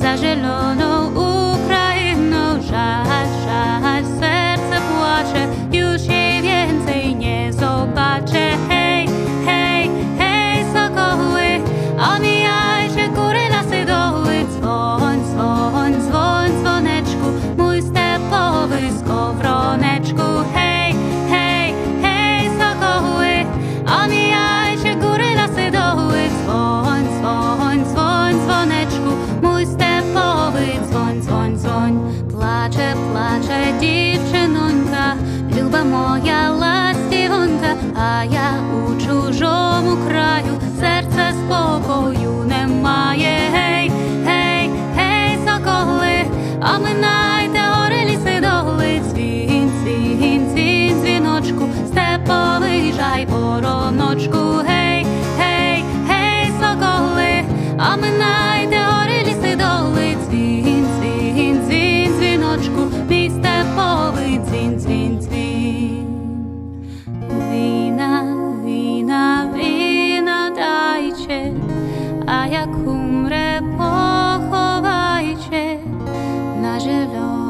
za zieloną плаче дівчинонька, люба моя. ла. jak umrę, pochowajcie na zielono.